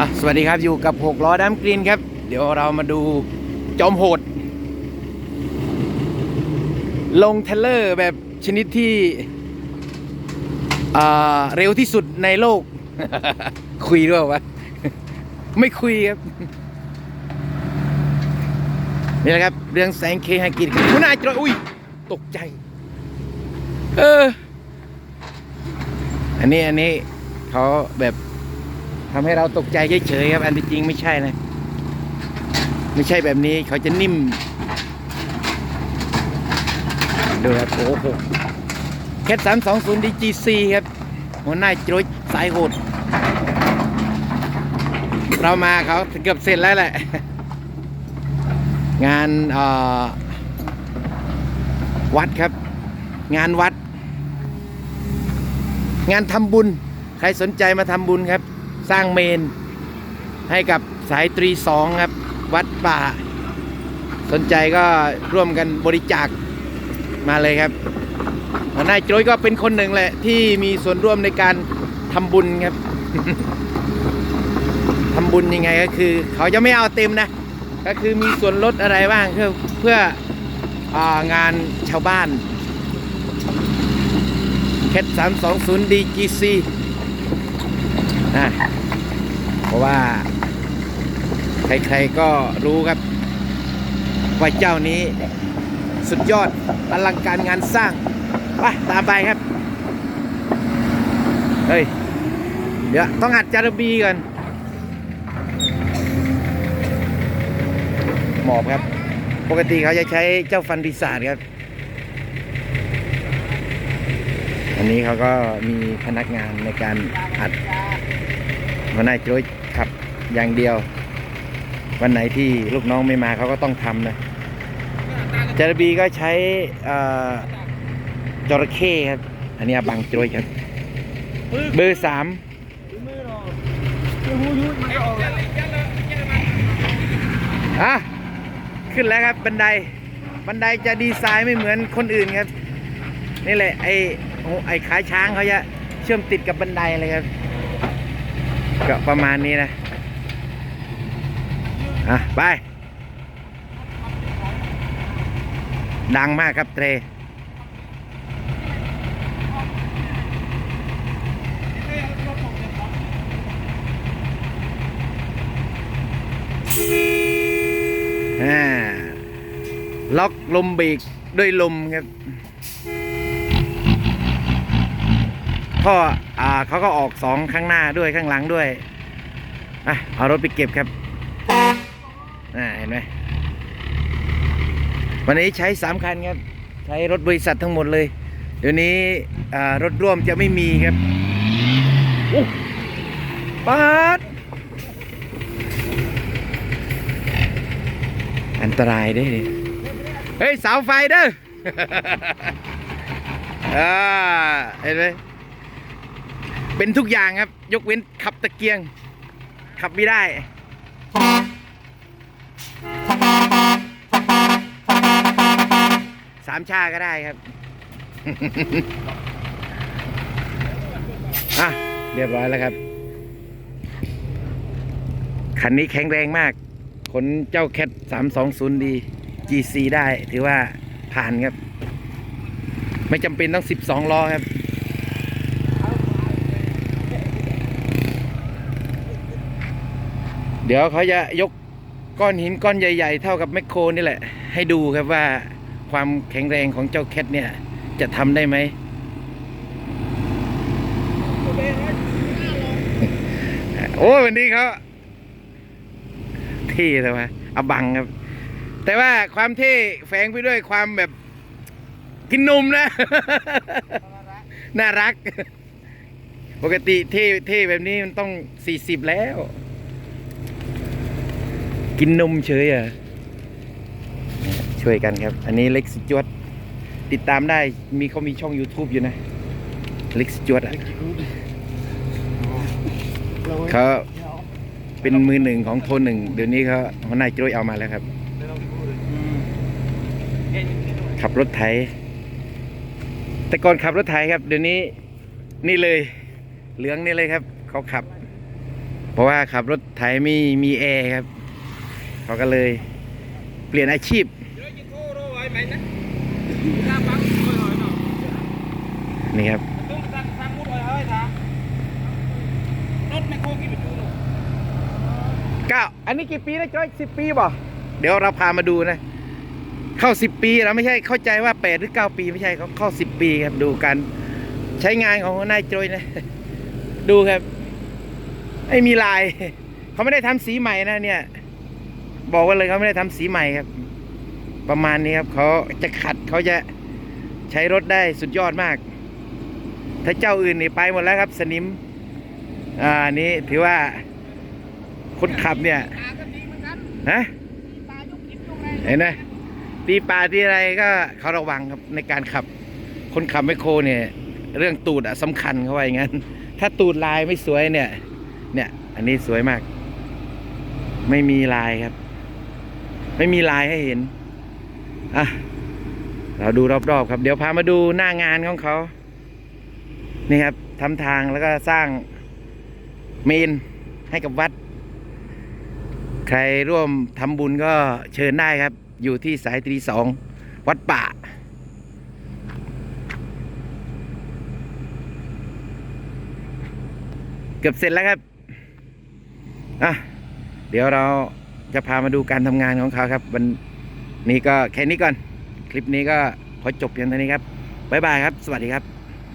อะสวัสดีครับอยู่กับ 6 ล้อดัมกรีนครับ เดี๋ยวเรามาดูจอมโหด ลงเทเลอร์แบบชนิดที่เร็วที่สุดในโลก คุยด้วยวะไม่คุยครับ นี่แหละครับ เรื่องแสงเคฮากิจคุณนายจอยอุ้ย ตกใจ เออ อันนี้อันนี้เขาแบบ ทำให้เราตกใจเฉยๆครับ อันที่จริงไม่ใช่นะ ไม่ใช่แบบนี้เขาจะนิ่ม ดูครับโอ้โหแคทสามสองศูนย์ดีจีซีครับ หัวหน้าโจยสายโหด เรามาเขาเกือบเสร็จแล้วแหละ งานวัดครับ งานวัด งานทำบุญ ใครสนใจมาทำบุญครับ สร้างเมน ให้กับสายตรีสองครับ วัดป่า สนใจก็ร่วมกันบริจาคมาเลยครับน้าโจยก็เป็นคนหนึ่งแหละ ที่มีส่วนร่วมในการทำบุญครับทำบุญยังไงก็คือ เขาจะไม่เอาเต็มนะ ก็คือมีส่วนลดอะไรบ้างเพื่อเพื่อองานชาวบ้านแคทสามสองศู นะเพราะว่า ใครๆก็รู้ครับ ว่าเจ้านี้สุดยอดอลังการงานสร้างไปตามไปครับ เฮ้ย เดี๋ยว ต้องอัดจารบีก่อนหมอบครับ ปกติเขาจะใช้เจ้าฟันปีศาจครับ อันนี้เขาก็มีพนักงานในการอัด หัวหน้าโจ้ยขับอย่างเดียว วันไหนที่ลูกน้องไม่มาเขาก็ต้องทำนะจารบีก็ใช้จระเข้ครับ อันนี้บังโจ้ยครับเบอร์สามอะขึ้นแล้วครับบันไดบันไดจะดีไซน์ไม่เหมือนคนอื่นครับ นี่แหละไอ้โอ้ไอ้ขาช้างเขาจะเชื่อมติดกับบันไดเลยครับ ก็ประมาณนี้นะ อะ ไป ดังมากครับเตรล็อกลมเบรกด้วยลมครับ ท่ออ่าเขาก็ออกสองข้างหน้าด้วยข้างหลังด้วยอะเอารถไปเก็บครับอ่าเห็นไหมวันนี้ใช้สามคันครับใช้รถบริษัททั้งหมดเลย เดี๋ยวนี้รถร่วมจะไม่มีครับอ้ปัดอันตรายด้ดิเฮ้ยเสาไฟเด้อ อ่าเห็นไหม เป็นทุกอย่างครับ ยกเว้นขับตะเกียง ขับไม่ได้สามชาก็ได้ครับ อะ เรียบร้อยแล้วครับ คันนี้แข็งแรงมาก ขนเจ้าแคท320ดี GC ได้ ถือว่าผ่านครับ ไม่จำเป็นต้อง 12 ล้อครับ เดี๋ยวเขาจะยกก้อนหินก้อนใหญ่ ๆ เท่ากับแมคโครนี่แหละ ให้ดูครับว่าความแข็งแรงของเจ้าแคทเนี่ย จะทำได้ไหม โอ้ยวันนี้เขาเท่เลยวะอบังครับ แต่ว่าความเท่แฝงไปด้วยความแบบกินนมนะ น่ารัก ปกติเท่เท่แบบนี้มันต้องสี่สิบแล้ว กินนมเฉยอะ ช่วยกันครับ อันนี้เล็กสจวดติดตามได้มีเขามีช่อง YouTube อยู่นะ เล็กสจวดอะเขาเป็นมือหนึ่งของโทนหนึ่งเดี๋ยวนี้เขาหัวหน้าโจ้ยเอามาแล้วครับ ขับรถไถ แต่ก่อนขับรถไถครับ เดี๋ยวนี้นี่เลย เหลืองนี่เลยครับ เขาขับ เพราะว่าขับรถไถไม่มีแอร์ครับ เขาก็เลยเปลี่ยนอาชีพ Nhớ chứ cô đâu rồi mày nè. Ra bắn rồi rồi nào. นี่ครับ Tôi sang sang mút rồi hơi thả. Đốt mày cô kì bị chú rồi. เก้า อันนี้กี่ปีนะจ้อยสิบปีบ่เดี๋ยวเราพามาดูนะ เข้าสิบปีเราไม่ใช่เข้าใจว่าแปดหรือเก้าปีไม่ใช่เขาเข้าสิบปีครับดูการใช้งานของนายโจยนะ ดูครับ ไม่มีลาย เขาไม่ได้ทำสีใหม่นะเนี่ย บอกไว่าเลยเขาไม่ได้ทำสีใหม่ครับ ประมาณนี้ครับเขาจะขัดเขาจะใช้รถได้สุดยอดมาก ถ้าเจ้าอื่นนี่ไปหมดแล้วครับ สนิม อ่านี่ถือว่าคนขับเนี่ย À cái gì mà cắn. ฮะเห็นไหมตีปลาที่อะไรก็เขาระวังครับในการขับ คนขับไมโครเนี่ย เรื่องตูดอะสำคัญเขาไว่าอย่างนั้น ถ้าตูดลายไม่สวยเนี่ย เนี่ย อันนี้สวยมาก ไม่มีลายครับ ไม่มีลายให้เห็น อะ เราดูรอบๆครับ เดี๋ยวพามาดูหน้างานของเขา นี่ครับทำทางแล้วก็สร้างเมนให้กับวัด ใครร่วมทำบุญก็เชิญได้ครับ อยู่ที่สายตรีสองวัดป่าเกือบเสร็จแล้วครับ อะ เดี๋ยวเรา จะพามาดูการทำงานของเขาครับ วันนี้ก็แค่นี้ก่อน คลิปนี้ก็ขอจบเพียงเท่านี้ครับบ๊ายบายครับ สวัสดีครับ